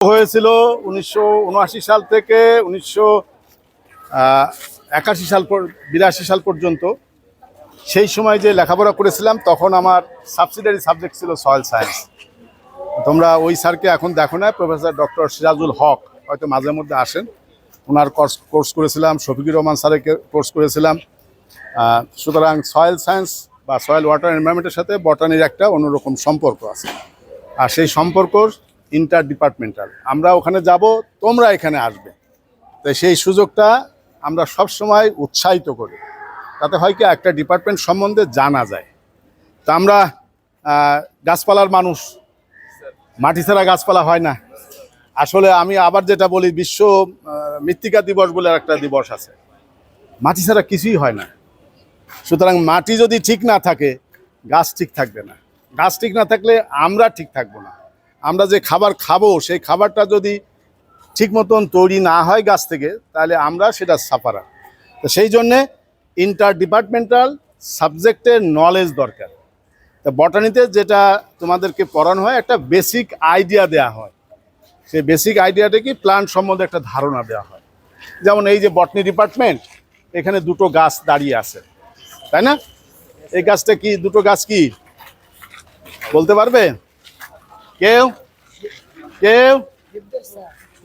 হয়েছিল উনিশশো উনআশি সাল থেকে উনিশশো একাশি সাল পর- বিরাশি সাল পর্যন্ত। সেই সময় যে লেখাপড়া করেছিলাম, তখন আমার সাবসিডারি সাবজেক্ট ছিল সয়েল সায়েন্স তোমরা ওই স্যারকে এখন দেখো না প্রফেসর ডক্টর সিরাজুল হক। হয়তো মাঝে মধ্যে আসেন। ওনার কোর্স কোর্স করেছিলাম, শফিকুর রহমান স্যারের কোর্স করেছিলাম। সুতরাং সয়েল সায়েন্স বা সয়েল ওয়াটার এনভায়রনমেন্টের সাথে বটানির একটা অন্যরকম সম্পর্ক আছে। আর সেই সম্পর্ক ইন্টার ডিপার্টমেন্টাল আমরা ওখানে যাব, তোমরা এখানে আসবে। তো সেই সুযোগটা আমরা সব সময় উৎসাহিত করি। তাতে হয় কি, একটা ডিপার্টমেন্ট সম্বন্ধে জানা যায়। তা আমরা গাছপালার মানুষ। মাটি ছাড়া গাছপালা হয় না। আসলে আমি আবার যেটা বলি, বিশ্ব মৃত্তিকা দিবস বলে একটা দিবস আছে। মাটি ছাড়া কিছুই হয় না। সুতরাং মাটি যদি ঠিক না থাকে, গাছ ঠিক থাকবে না। গাছ ঠিক না থাকলে আমরা ঠিক থাকব না। আমরা যে খাবার খাব, সেই খাবারটা যদি ঠিক মতন তৈরি না হয় গাছ থেকে, তাহলে আমরা সেটা সাফারা। তো সেই জন্যে ইন্টার ডিপার্টমেন্টাল সাবজেক্টের নলেজ দরকার। তা বটানিতে যেটা তোমাদেরকে পড়ানো হয়, একটা বেসিক আইডিয়া দেয়া হয়। সেই বেসিক আইডিয়াটা কি? প্ল্যান্ট সম্বন্ধে একটা ধারণা দেওয়া হয়। যেমন এই যে বটনি ডিপার্টমেন্ট এখানে দুটো গাছ দাঁড়িয়ে আছে। তাই না? এই গাছটা কি, দুটো গাছ কি? বলতে পারবে? কেউ? কেউ?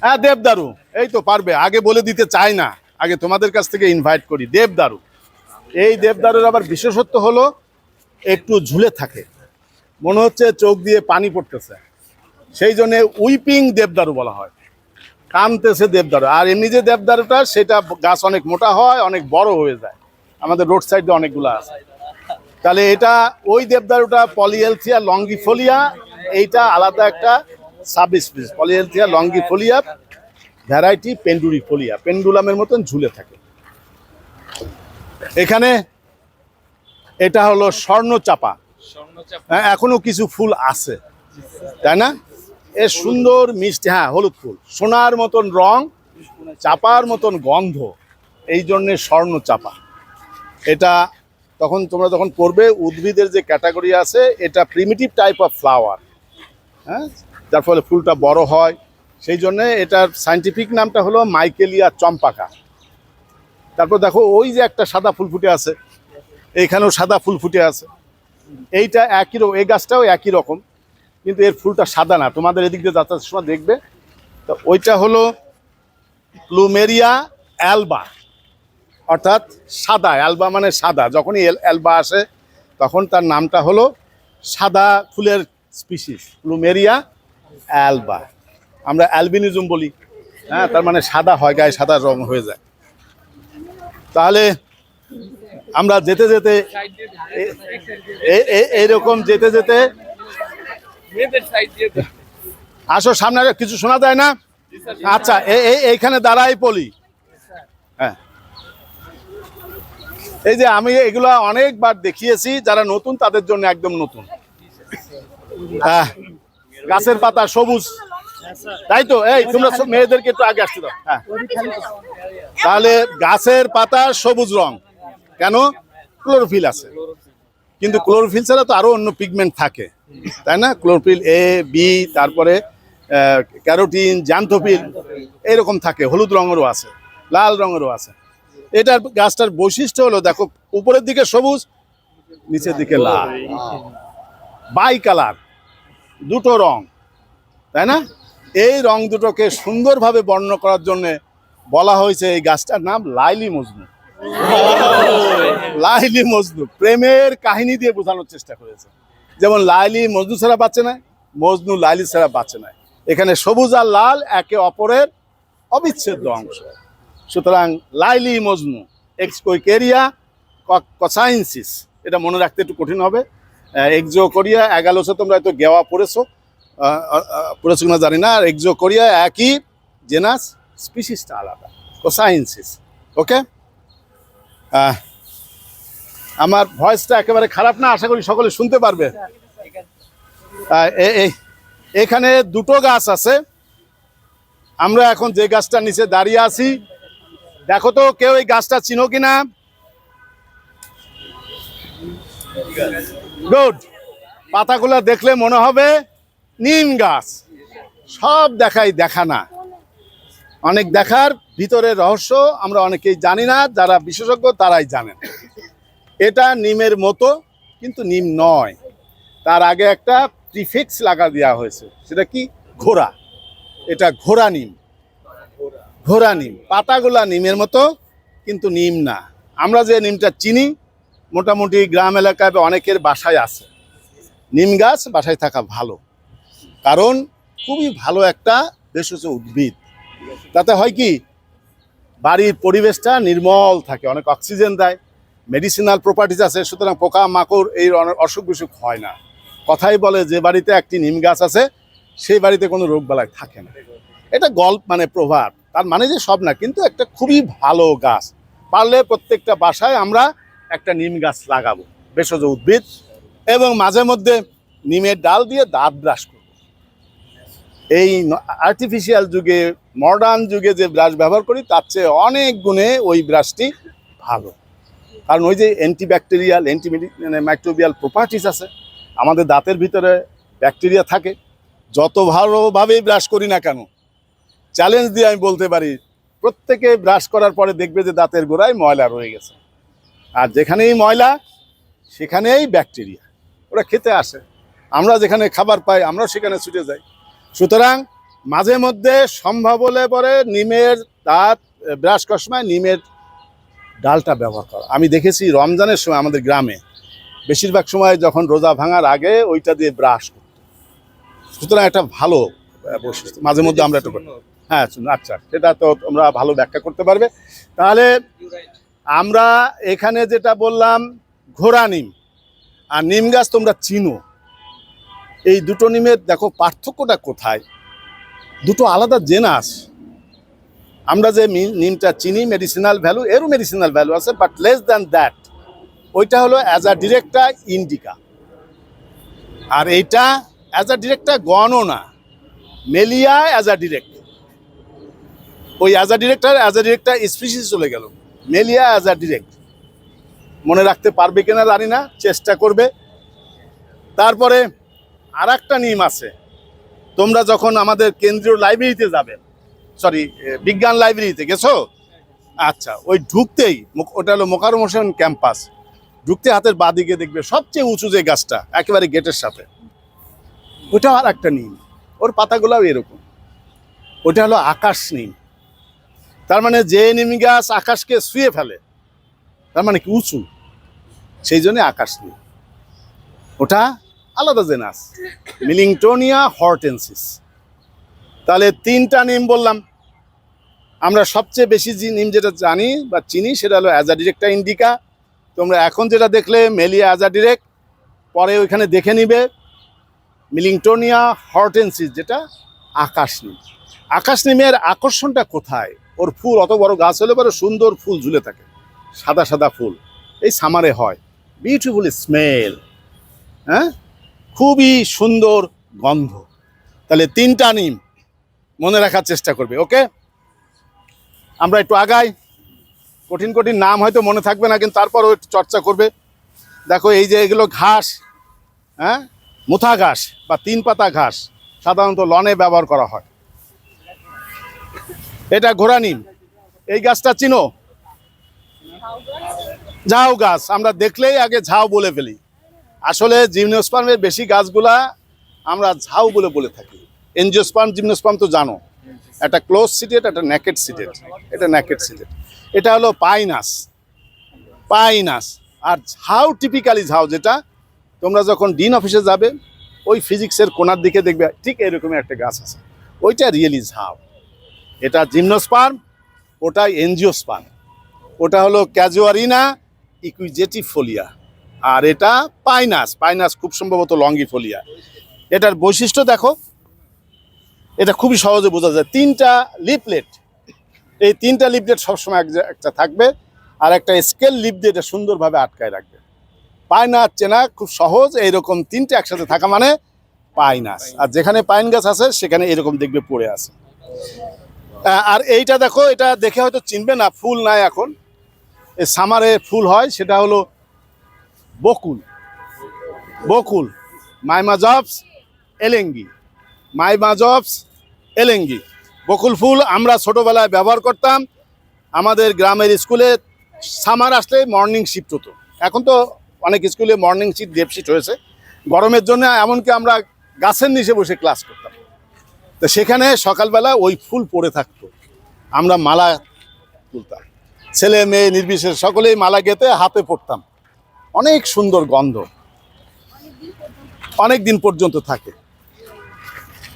হ্যাঁ দেবদারু। এই তো পারবে। আগে বলে দিতে চাই না। আগে তোমাদের কাছ থেকে ইনভাইট করি। দেবদারু। এই দেবদারুর আবার বিশেষত্ব হলো, একটু ঝুলে থাকে। মনে হচ্ছে চোখ দিয়ে পানি পড়তেছে। সেই জন্য উইপিং দেবদারু বলা হয়। কানতেছে দেবদারু। আর এমনি যে দেবদারুটা, সেটা গাছ অনেক মোটা হয়, অনেক বড় হয়ে যায়। আমাদের রোড সাইডে অনেকগুলো আছে। তাহলে এটা, ওই দেবদারুটা পলিএলথিয়া লঙ্গিফোলিয়া এইটা আলাদা একটা সাব স্পিস লঙ্গি লঙ্গিফোলিয়া ভ্যারাইটি পেন্ডুরিফোলিয়া পেন্ডুলামের মতন ঝুলে থাকে। এখানে এটা হলো স্বর্ণ চাপা হ্যাঁ এখনও কিছু ফুল আছে তাই না? এ সুন্দর মিষ্টি হ্যাঁ হলুদ ফুল সোনার মতন রং চাপার মতন গন্ধ এই জন্যে স্বর্ণ চাপা এটা তখন তোমরা যখন করবে উদ্ভিদের যে ক্যাটাগরি আছে এটা প্রিমিটিভ টাইপ অফ ফ্লাওয়ার হ্যাঁ? যার ফলে ফুলটা বড় হয়। সেই জন্য এটার সাইন্টিফিক নামটা হলো মাইকেলিয়া চম্পাকা। তারপর দেখো, ওই যে একটা সাদা ফুল ফুটে আছে, এইখানেও সাদা ফুল ফুটে আছে। এইটা একই রকম, এই গাছটাও একই রকম, কিন্তু এর ফুলটা সাদা না। তোমাদের এদিক দিয়ে যাত্রার সময় দেখবে। তো ওইটা হলো প্লুমেরিয়া অ্যালবা, অর্থাৎ সাদা, অ্যালবা মানে সাদা। যখনই অ্যালবা আসে, তখন তার নামটা হলো সাদা ফুলের স্পিসিস। Plumeria, alba. আমরা অ্যালবিনিজম বলি। হ্যাঁ তার মানে সাদা হয়, গায়ে সাদা রং হয়ে যায়। তাহলে আমরা যেতে যেতে এইরকম যেতে যেতে আসো, সামনে কিছু শোনা যায় না? আচ্ছা এইখানে দাঁড়াই পলি। হ্যাঁ। এই যে আমি এগুলা অনেকবার দেখিয়েছি, যারা নতুন, তাদের জন্য একদম নতুন। গাছের পাতা সবুজ। তাই তো? এই, তোমরা মেয়েদেরকে একটু আগে আসতে দাও। হ্যাঁ। তাহলে গাছের পাতা সবুজ রং। কেন? ক্লোরোফিল আছে। কিন্তু ক্লোরোফিল ছাড়া তো আরও অন্য পিগমেন্ট থাকে। তাই না? ক্লোরোফিল এ বি তারপরে ক্যারোটিন জ্যান্থোফিল এরকম থাকে। হলুদ রঙেরও আছে, লাল রঙেরও আছে। এটার গাছটার বৈশিষ্ট্য হলো, দেখো, উপরের দিকে সবুজ, নিচের দিকে লাল। বাই কালার দুটো রং, তাই না? এই রং দুটোকে সুন্দরভাবে বর্ণনা করার জন্যে বলা হয়েছে এই গাছটার নাম লাইলি মজনু। লাইলি মজনু, প্রেমের কাহিনী দিয়ে বোঝানোর চেষ্টা করেছে। যেমন লাইলি মজনু ছাড়া বাঁচে না, মজনু লাইলি ছাড়া বাঁচে না। এখানে সবুজ আর লাল একে অপরের অবিচ্ছেদ্য অংশ। সুতরাং লাইলি মজনু এক্সকোইকেরিয়া কসাইন্সিস এটা মনে রাখতে একটু কঠিন হবে। এক্সো কোরিয়া এগালোসে তোমরা হয়তো গেওয়া পড়েছো। পড়েছো কিনা জানি না। আর এক্সো করিয়া একই জেনাস স্পিসিসটা আলাদা। কোসাইন্সিস ওকে আমার ভয়েসটা একেবারে খারাপ না, আশা করি সকলে শুনতে পারবে। এখানে দুটো গাছ আছে। আমরা এখন যে গাছটার নিচে দাঁড়িয়ে আছি, দেখো তো কেউ এই গাছটা চিনো কিনা? গুড পাতাগুলো দেখলে মনে হবে নিম গাছ। সব দেখাই দেখা না। অনেক দেখার ভিতরে রহস্য আমরা অনেকেই জানি না, যারা বিশেষজ্ঞ তারাই জানেন। এটা নিমের মতো, কিন্তু নিম নয়। তার আগে একটা প্রিফিক্স লাগা দেওয়া হয়েছে। সেটা কি? ঘোড়া। এটা ঘোড়া নিম। ঘোড়া নিম। পাতাগুলা নিমের মতো, কিন্তু নিম না। আমরা যে নিমটা চিনি মোটামুটি গ্রাম এলাকায় অনেকের বাসায় আছে। নিম গাছ বাসায় থাকা ভালো। কারণ খুবই ভালো একটা ভেষজ উদ্ভিদ। তাতে হয় কি, বাড়ির পরিবেশটা নির্মল থাকে, অনেক অক্সিজেন দেয় মেডিসিনাল প্রপার্টিজ আছে, সুতরাং পোকা মাকড় এই অসুখ বিসুখ হয় না। কথাই বলে যে বাড়িতে একটি নিম গাছ আছে, সেই বাড়িতে কোনো রোগ বালাই থাকে না। এটা গল্প মানে প্রভাব তার মানে যে সব না, কিন্তু একটা খুবই ভালো গাছ। পারলে প্রত্যেকটা বাসায় আমরা একটা নিম গাছ লাগাবো, ভেষজ উদ্ভিদ, এবং মাঝে মধ্যে নিমের ডাল দিয়ে দাঁত ব্রাশ করব। এই আর্টিফিশিয়াল যুগে মডার্ন যুগে যে ব্রাশ ব্যবহার করি, তার চেয়ে অনেক গুণে ওই ব্রাশটি ভালো। কারণ ওই যে অ্যান্টিব্যাকটেরিয়াল অ্যান্টিমেডি মানে মাইক্রোবিয়াল প্রপার্টিস আছে, আমাদের দাঁতের ভিতরে ব্যাকটেরিয়া থাকে, যত ভালোভাবেই ব্রাশ করি না কেন চ্যালেঞ্জ দিয়ে আমি বলতে পারি, প্রত্যেকে ব্রাশ করার পরে দেখবে যে দাঁতের গোড়ায় ময়লা রয়ে গেছে। আর যেখানেই ময়লা সেখানেই ব্যাকটেরিয়া। ওরা খেতে আসে। আমরা যেখানে খাবার পাই আমরা সেখানে ছুটে যাই। সুতরাং মাঝে মধ্যে সম্ভব হলে পরে নিমের দাঁত ব্রাশ করার সময় নিমের ডালটা ব্যবহার করা। আমি দেখেছি রমজানের সময় আমাদের গ্রামে বেশিরভাগ সময় যখন রোজা ভাঙার আগে ওইটা দিয়ে ব্রাশ করতো। সুতরাং একটা ভালো বৈশিষ্ট্য। মাঝে মধ্যে আমরা এটা করি হ্যাঁ আচ্ছা সেটা তো তোমরা ভালো ব্যাখ্যা করতে পারবে। তাহলে আমরা এখানে যেটা বললাম, ঘোড়া নিম। আর নিম গাছ তোমরা চিনো। এই দুটো নিমের দেখো পার্থক্যটা কোথায়? দুটো আলাদা জেনাস আমরা যে নিমটা চিনি মেডিসিনাল ভ্যালু এরও মেডিসিনাল ভ্যালু আছে বাট লেস দ্যান দ্যাট ওইটা হলো অ্যাজ আ ডিরেক্টা ইন্ডিকা আর এইটা অ্যাজ আ ডিরেক্টা গণও না, মেলিয়া অ্যাজ আ ডিরেক্ট ওই as a director as a director species চলে গেল। মেলিয়া অ্যাজ আ ডিরেক্ট মনে রাখতে পারবে কিনা জানি না, চেষ্টা করবে। তারপরে আর একটা নিয়ম আছে। তোমরা যখন আমাদের কেন্দ্রীয় লাইব্রেরিতে যাবে সরি বিজ্ঞান লাইব্রেরিতে গেছো? আচ্ছা ওই ঢুকতেই ওটা হলো মোকারম হোসেন ক্যাম্পাস। ঢুকতে হাতের বাদিকে দেখবে সবচেয়ে উঁচু যে গাছটা, একেবারে গেটের সাথে। ওটা আর একটা নিম ওর পাতাগুলোও এরকম। ওটা হলো আকাশ নিম তার মানে যে নিম গাছ আকাশকে শুয়ে ফেলে, তার মানে কি উঁচু? সেই জন্য আকাশ নিম ওটা আলাদা জেনাস মিলিংটোনিয়া হর্টেন্সিস। তাহলে তিনটা নিম বললাম। আমরা সবচেয়ে বেশি যে নিম যেটা জানি বা চিনি, সেটা হলো অ্যাজা ডিরেক্টা ইন্ডিকা তোমরা এখন যেটা দেখলে মেলিয়া অ্যাজা ডিরেক্ট পরে ওইখানে দেখে নিবে। মিলিংটোনিয়া হর্টেন্সিস, যেটা আকাশ নিম। আকাশ নিমের আকর্ষণটা কোথায়? ওর ফুল অত বড় গাছ হলে পরে সুন্দর ফুল ঝুলে থাকে। সাদা সাদা ফুল। এই সামারে হয়। বিউটিফুল স্মেল হ্যাঁ? খুবই সুন্দর গন্ধ। তাহলে তিনটা নিম মনে রাখার চেষ্টা করবে, ওকে? আমরা একটু আগাই। কঠিন কঠিন নাম হয়তো মনে থাকবে না, কিন্তু তারপরও একটু চর্চা করবে। দেখো, এই যে এগুলো ঘাস হ্যাঁ? মুথা ঘাস বা তিন পাতা ঘাস, সাধারণত লনে ব্যবহার করা হয়। এটা ঘোড়া নিম। এই গাছটা চিনো? ঝাউ গাছ। আমরা দেখলেই আগে ঝাউ বলে ফেলি। আসলে জিমনোস্পার্মের বেশি গাছগুলা আমরা ঝাউ বলে বলে থাকি। এনজিওস্পার্ম, জিমনোস্পার্ম তো জানো। একটা ক্লোজ সিটেড একটা ন্যাকেট সিটেড এটা ন্যাকেট সিটেড এটা হলো পাইনাস। পাইনাস। আর ঝাউ, টিপিক্যালি ঝাউ যেটা, তোমরা যখন ডিন অফিসে যাবে, ওই ফিজিক্সের কোনার দিকে দেখবে, ঠিক এরকমই একটা গাছ আছে। ওইটা রিয়েলি ঝাউ। এটা জিমনোস্পার্ম ওটা এনজিওস্পার্ম। ওটা হলো ক্যাজুয়ারিনা ইকুইজেটিফোলিয়া আর এটা পাইনাস পাইনাস খুব সম্ভবত লঙ্গি লঙ্গিফোলিয়া এটার বৈশিষ্ট্য দেখো, এটা খুবই সহজে বোঝা যায়। তিনটা লিপলেট এই তিনটা লিপলেট সবসময় এক একটা থাকবে, আর একটা স্কেল লিপ দিয়ে এটা সুন্দরভাবে আটকায় রাখবে। পাইনাস চেনা খুব সহজ, এইরকম তিনটে একসাথে থাকা মানে পাইনাস। আর যেখানে পাইন গাছ আছে, সেখানে এরকম দেখবে পড়ে আছে। আর এইটা দেখো, এটা দেখে হয়তো চিনবে না, ফুল নাই এখন। সামারে ফুল হয়, সেটা হলো বকুল। বকুল মাইমাজবস এলেঙ্গি। মাইমাজবস এলেঙ্গি। বকুল ফুল আমরা ছোটোবেলায় ব্যবহার করতাম, আমাদের গ্রামের স্কুলে সামার আসলে মর্নিং শিফট হতো। এখন তো অনেক স্কুলে মর্নিং শিফট ডেপ শিফট হয়েছে। গরমের জন্য এমনকি আমরা গাছের নিচে বসে ক্লাস করতাম। তো সেখানে সকালবেলা ওই ফুল পড়ে থাকতো। আমরা মালা তুলতাম। ছেলে, মেয়ে, নির্বিশেষে সকলেই মালা গেতে হাতে পড়তাম। অনেক সুন্দর গন্ধ। অনেক দিন পর্যন্ত থাকে।